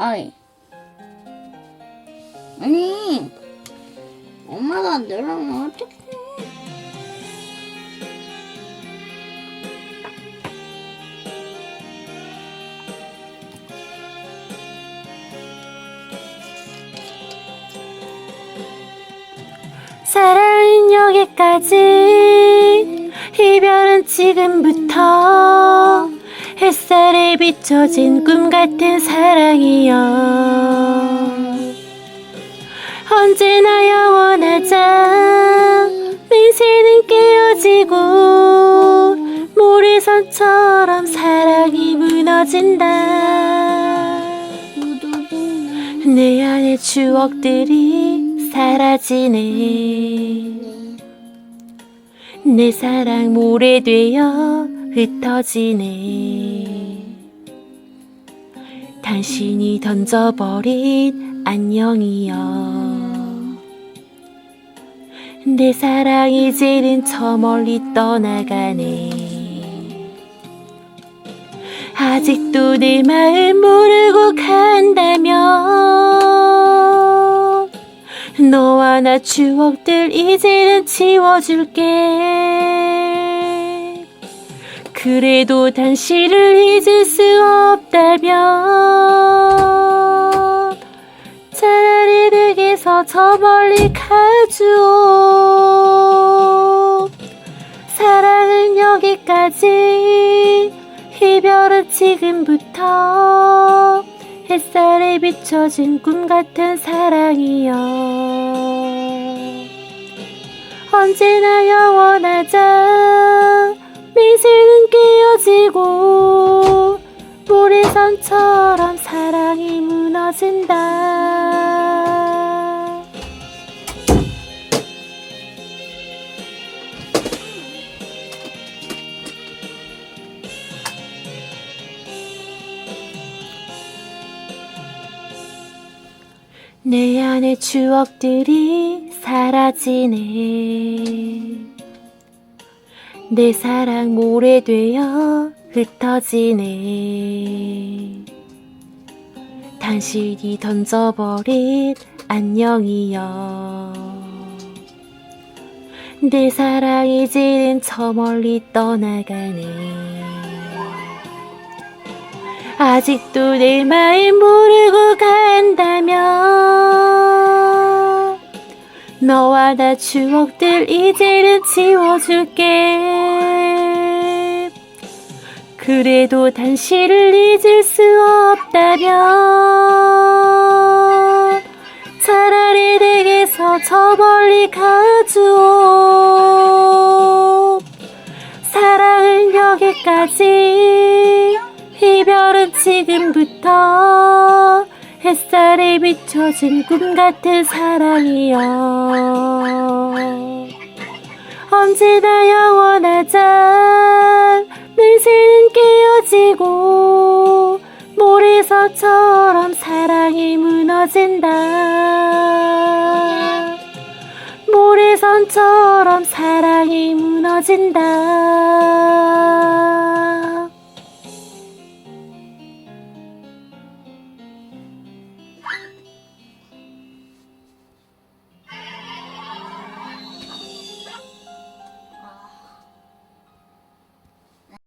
아이. 아니, 엄마가 안 들으면 어떡해. 사랑은 여기까지 이별은 지금부터 햇살에 비춰진 꿈 같은 사랑이여. 언제나 영원하자. 맹세는 깨어지고 모래선처럼 사랑이 무너진다. 내 안의 추억들이 사라지네. 내 사랑 모래되어 흩어지네 당신이 던져버린 안녕이여. 내 사랑 이제는 저 멀리 떠나가네. 아직도 내 마음 모르고 간다면 너와 나 추억들 이제는 지워줄게 그래도 당신을 잊을 수 없다면 차라리 내게서 저 멀리 가주오. 사랑은 여기까지. 이별은 지금부터 햇살에 비춰진 꿈 같은 사랑이여. 언제나 영원하자. 미세 는 깨어지고 모래선처럼 사랑이 무너진다 내 안의 추억들이 사라지네. 내 사랑 모래되어 흩어지네. 당신이 던져버린 안녕이여. 내 사랑 이제는 저 멀리 떠나가네. 아직도 내 마음 모르고 간다면 너와 나 추억들 이제는 지워줄게 그래도 당신을 잊을 수 없다면 차라리 내게서 저 멀리 가주오. 사랑은 여기까지 이별은 지금부터 햇살에 비춰진 꿈 같은 사랑이여. 언제나 영원하자. 맹세는 깨어지고 모래서처럼 사랑이 무너진다. 모래선처럼 사랑이 무너진다